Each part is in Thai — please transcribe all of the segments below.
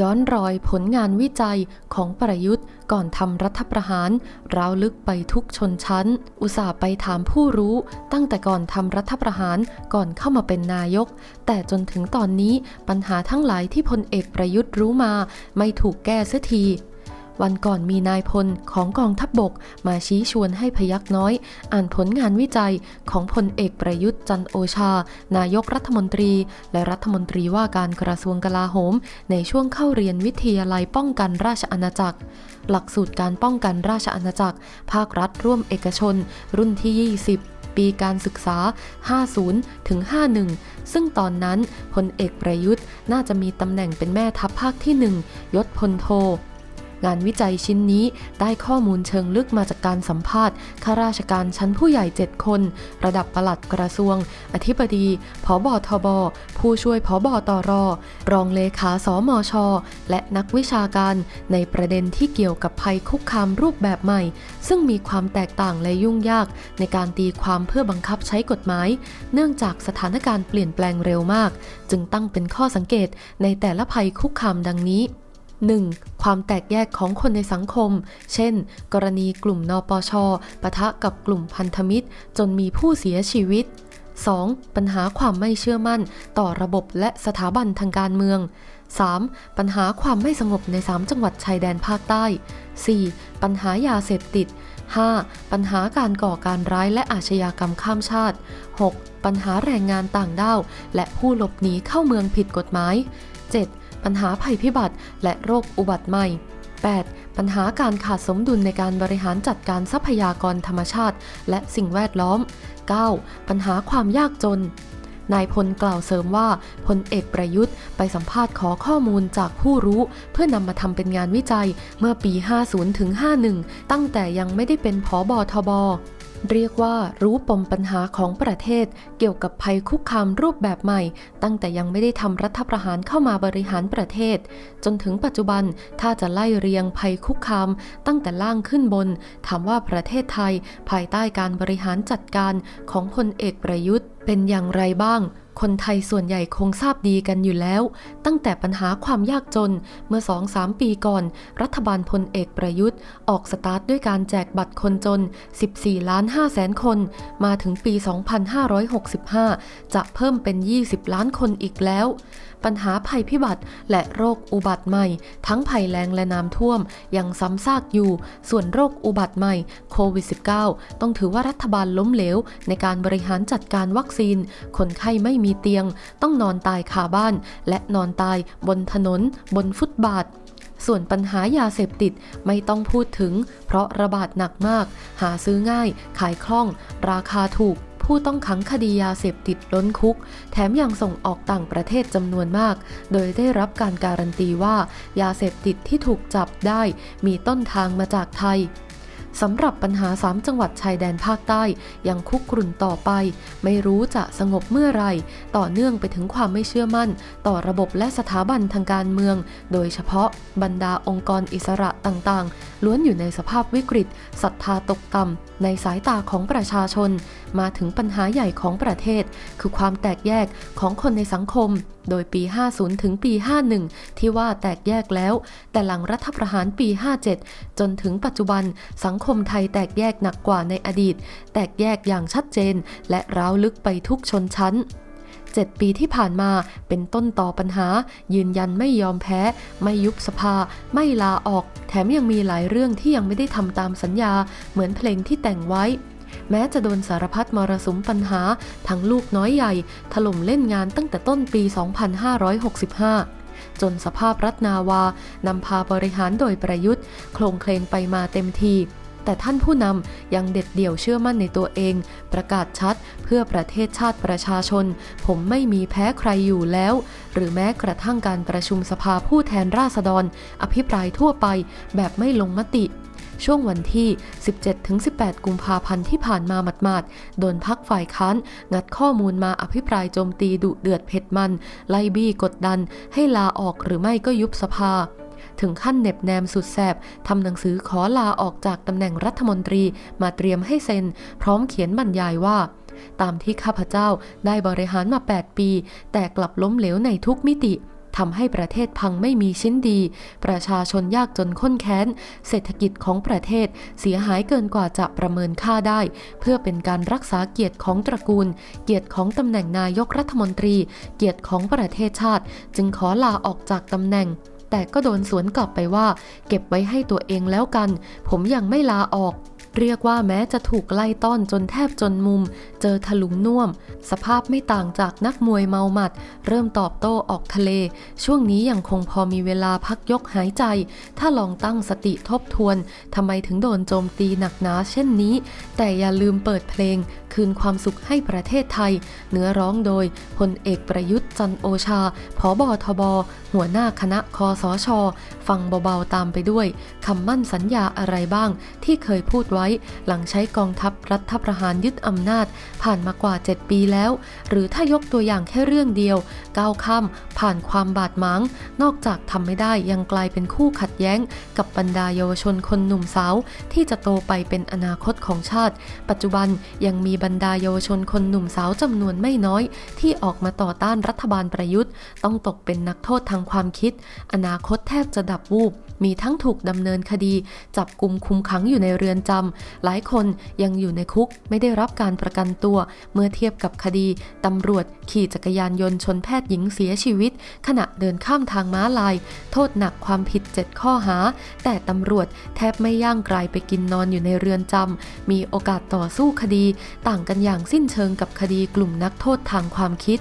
ย้อนรอยผลงานวิจัยของประยุทธ์ก่อนทำรัฐประหารราวลึกไปทุกชนชั้น อุตส่าห์ไปถามผู้รู้ ตั้งแต่ก่อนทำรัฐประหารก่อนเข้ามาเป็นนายก แต่จนถึงตอนนี้ปัญหาทั้งหลายที่พลเอกประยุทธ์รู้มา ไม่ถูกแก้เสียที วันก่อนมีนายพลของกองทัพบบก มาชี้ชวนให้พยักน้อย อ่านผลงานวิจัยของพลเอกประยุทธ์จันโอชา นายกรัฐมนตรี และรัฐมนตรีว่าการกระทรวงกลาโหม ในช่วงเข้าเรียนวิทยาลัยป้องกันราชอาณาจักร หลักสูตรการป้องกันราชอาณาจักร ภาครัฐร่วมเอกชน รุ่นที่ 20ปีการศึกษา 50 ถึง 51 ซึ่งตอนนั้นพลเอกประยุทธ์น่าจะมีตำแหน่งเป็นแม่ทัพภาคที่ 1 ยศพลโท งานวิจัยชิ้นนี้ได้ข้อมูลเชิงลึกมาจากการสัมภาษณ์ข้าราชการชั้นผู้ใหญ่ 7 คน ระดับปลัดกระทรวง อธิบดีผอบอทบ ผู้ช่วยผอบอตรรองเลขาสมช และนักวิชาการ ในประเด็นที่เกี่ยวกับภัยคุกคามรูปแบบใหม่ ซึ่งมีความแตกต่างและยุ่งยาก ในการตีความเพื่อบังคับใช้กฎหมาย เนื่องจากสถานการณ์เปลี่ยนแปลงเร็วมาก จึงตั้งเป็นข้อสังเกตในแต่ละภัยคุกคามดังนี้ 1. ความแตกแยกของคนในสังคม เช่น กรณีกลุ่มนปชปะทะกับกลุ่มพันธมิตร จนมีผู้เสียชีวิต 2. ปัญหาความไม่เชื่อมั่น ต่อระบบและสถาบันทางการเมือง 3. ปัญหาความไม่สงบใน 3 จังหวัดชายแดนภาคใต้ 4. ปัญหายาเสพติด 5. ปัญหาการก่อการร้ายและอาชญากรรมข้ามชาติ 6. ปัญหาแรงงานต่างด้าว และผู้หลบหนีเข้าเมืองผิดกฎหมาย 7. ปัญหาภัยพิบัติ และโรคอุบัติใหม่ 8. ปัญหาการขาดสมดุลในการบริหารจัดการทรัพยากรธรรมชาติ และสิ่งแวดล้อม 9. ปัญหาความยากจน นายพลกล่าวเสริมว่าพลเอกประยุทธ์ไปสัมภาษณ์ขอข้อมูลจากผู้รู้ เพื่อนำมาทำเป็นงานวิจัยเมื่อปี 50ถึง51 ตั้งแต่ยังไม่ได้เป็นผอบอทบ เรียกว่ารู้ปมปัญหาของประเทศ เกี่ยวกับภัยคุกคามรูปแบบใหม่ ตั้งแต่ยังไม่ได้ทำรัฐประหารเข้ามาบริหารประเทศ จนถึงปัจจุบันถ้าจะไล่เรียงภัยคุกคาม ตั้งแต่ล่างขึ้นบนถามว่าประเทศไทย ภายใต้การบริหารจัดการของพลเอกประยุทธ์ เป็นอย่างไรบ้าง คนไทยส่วนใหญ่คงทราบดีกันอยู่แล้ว ตั้งแต่ปัญหาความยากจนเมื่อ2-3ปีก่อน รัฐบาลพลเอกประยุทธ์ ออกสตาร์ทด้วยการแจกบัตรคนจน 14 ล้าน5แสนคน มาถึงปี 2565 จะเพิ่มเป็น 20 ล้านคนอีกแล้ว ปัญหาภัยพิบัติและโรคอุบัติใหม่ ทั้งภัยแล้งและน้ำท่วม ยังซ้ำซากอยู่ ส่วนโรคอุบัติใหม่โควิด -19 ต้องถือว่ารัฐบาลล้มเหลว ในการบริหารจัดการวัคซีน คนไข้ไม่มีเตียง ต้องนอนตายคาบ้าน และนอนตายบนถนน บนฟุตบาทส่วนปัญหายาเสพติดไม่ต้องพูดถึง เพราะระบาดหนักมาก หาซื้อง่าย ขายคล่อง ราคาถูก ผู้ต้องขังคดียาเสพติดล้นคุก แถมยังส่งออกต่างประเทศจำนวนมาก โดยได้รับการการันตีว่า ยาเสพติดที่ถูกจับได้ มีต้นทางมาจากไทยสำหรับปัญหา 3 จังหวัดชายแดนภาคใต้ยังคุกกรุ่นต่อไป ไม่รู้จะสงบเมื่อไร ต่อเนื่องไปถึงความไม่เชื่อมั่น ต่อระบบและสถาบันทางการเมือง โดยเฉพาะบรรดาองค์กรอิสระต่างๆ ล้วนอยู่ในสภาพวิกฤตศรัทธาตกต่ำ ในสายตาของประชาชน มาถึงปัญหาใหญ่ของประเทศ คือความแตกแยกของคนในสังคม โดยปี 50 ถึงปี 51 ที่ว่าแตกแยกแล้ว แต่หลังรัฐประหารปี 57 จนถึงปัจจุบันสังคมไทยแตกแยกหนักกว่าในอดีต แตกแยกอย่างชัดเจน และร้าวลึกไปทุกชนชั้น 7 ปีที่ผ่านมาเป็นต้นต่อปัญหา ยืนยันไม่ยอมแพ้ ไม่ยุบสภา ไม่ลาออก แถมยังมีหลายเรื่องที่ยังไม่ได้ทำตามสัญญา เหมือนเพลงที่แต่งไว้แม้จะโดนสารพัดมรสุมปัญหา ทั้งลูกน้อยใหญ่ ถล่มเล่นงานตั้งแต่ต้นปี 2565 จนสภาพรัฐนาวา นำพาบริหารโดยประยุทธ์ โครงเคลงไปมาเต็มที แต่ท่านผู้นำยังเด็ดเดี่ยวเชื่อมั่นในตัวเอง ประกาศชัดเพื่อประเทศชาติประชาชน ผมไม่มีแพ้ใครอยู่แล้ว หรือแม้กระทั่งการประชุมสภาผู้แทนราษฎร อภิปรายทั่วไปแบบไม่ลงมติช่วงวันที่ 17-18 กุมภาพันธ์ที่ผ่านมาหมาดๆ โดนพักฝ่ายค้าน งัดข้อมูลมาอภิปรายโจมตีดุเดือดเผ็ดมัน ไล่บี้กดดัน ให้ลาออกหรือไม่ก็ยุบสภา ถึงขั้นเหน็บแนมสุดแสบทำหนังสือขอลาออกจากตำแหน่งรัฐมนตรีมาเตรียมให้เซ็น พร้อมเขียนบรรยายว่า ตามที่ข้าพเจ้าได้บริหารมา 8 ปี แต่กลับล้มเหลวในทุกมิติทำให้ประเทศพังไม่มีชิ้นดี ประชาชนยากจนข้นแค้น เศรษฐกิจของประเทศเสียหายเกินกว่าจะประเมินค่าได้ เพื่อเป็นการรักษาเกียรติของตระกูล เกียรติของตำแหน่งนายกรัฐมนตรี เกียรติของประเทศชาติ จึงขอลาออกจากตำแหน่ง แต่ก็โดนสวนกลับไปว่า เก็บไว้ให้ตัวเองแล้วกัน ผมยังไม่ลาออก เรียกว่าแม้จะถูกไล่ต้อนจนแทบจนมุม เจอถลุงน่วม สภาพไม่ต่างจากนักมวยเมาหมัด เริ่มตอบโต้ออกทะเล ช่วงนี้ยังคงพอมีเวลาพักยกหายใจ ถ้าลองตั้งสติทบทวนทำไมถึงโดนโจมตีหนักหนาเช่นนี้ แต่อย่าลืมเปิดเพลงคืนความสุขให้ประเทศไทย เนื้อร้องโดยพลเอกประยุทธ์จันโอชาผอบอทบ หัวหน้าคณะคอสอชอฟังเบาๆตามไปด้วยคำมั่นสัญญาอะไรบ้าง ที่เคยพูดไว้ หลังใช้กองทัพรัฐประหารยึดอำนาจ ผ่านมากว่า 7 ปีแล้ว หรือถ้ายกตัวอย่างแค่เรื่องเดียวก้าวข้ามผ่านความบาดหมาง นอกจากทำไม่ได้ยังกลายเป็นคู่ขัดแย้ง กับบรรดาเยาวชนคนหนุ่มสาว ที่จะโตไปเป็นอนาคตของชาติ ปัจจุบันยังมีบรรดาเยาวชนคนหนุ่มสาวจำนวนไม่น้อย ที่ออกมาต่อต้านรัฐบาลประยุทธ์ ต้องตกเป็นนักโทษทางความคิด อนาคตแทบจะดับวูบ มีทั้งถูกดำเนินคดี จับกลุ่มคุมขังอยู่ในเรือนจำ หลายคนยังอยู่ในคุกไม่ได้รับการประกันตัว เมื่อเทียบกับคดีตำรวจขี่จักรยานยนต์ชนแพทย์หญิงเสียชีวิต ขณะเดินข้ามทางม้าลาย โทษหนักความผิด 7 ข้อหา แต่ตำรวจแทบไม่ย่างไกลไปกินนอนอยู่ในเรือนจำ มีโอกาสต่อสู้คดี ต่างกันอย่างสิ้นเชิงกับคดีกลุ่มนักโทษทางความคิด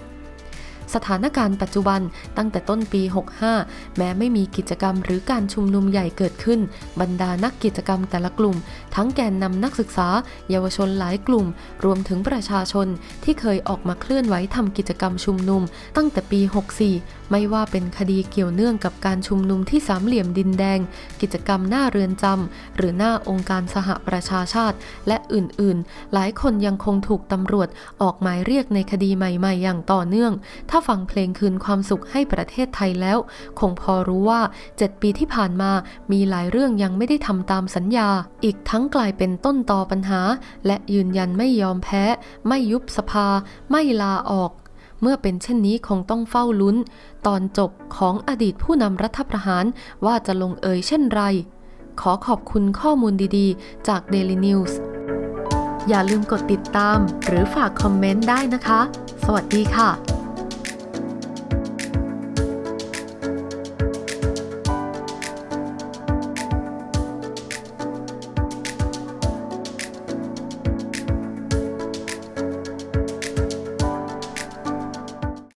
สถานการณ์ปัจจุบันตั้งแต่ต้นปี 65 แม้ไม่มีกิจกรรมหรือการชุมนุมใหญ่เกิดขึ้น บรรดานักกิจกรรมแต่ละกลุ่ม ทั้งแกนนำนักศึกษา เยาวชนหลายกลุ่ม รวมถึงประชาชนที่เคยออกมาเคลื่อนไหวทำกิจกรรมชุมนุม ตั้งแต่ปี 64 ไม่ว่าเป็นคดีเกี่ยวเนื่องกับการชุมนุมที่สามเหลี่ยมดินแดง กิจกรรมหน้าเรือนจำหรือหน้าองค์การสหประชาชาติ และอื่นๆ หลายคนยังคงถูกตำรวจออกหมายเรียกในคดีใหม่ ๆ อย่างต่อเนื่องถ้าฟังเพลงคืนความสุขให้ประเทศไทยแล้ว คงพอรู้ว่า 7 ปีที่ผ่านมามีหลายเรื่องยังไม่ได้ทำตามสัญญา อีกทั้งกลายเป็นต้นต่อปัญหา และยืนยันไม่ยอมแพ้ ไม่ยุบสภา ไม่ลาออกเมื่อเป็นเช่นนี้คงต้องเฝ้าลุ้น ตอนจบของอดีตผู้นำรัฐประหารว่าจะลงเอยเช่นไร ขอขอบคุณข้อมูลดีๆ จาก Daily News อย่าลืมกดติดตามหรือฝากคอมเมนต์ได้นะคะ สวัสดีค่ะ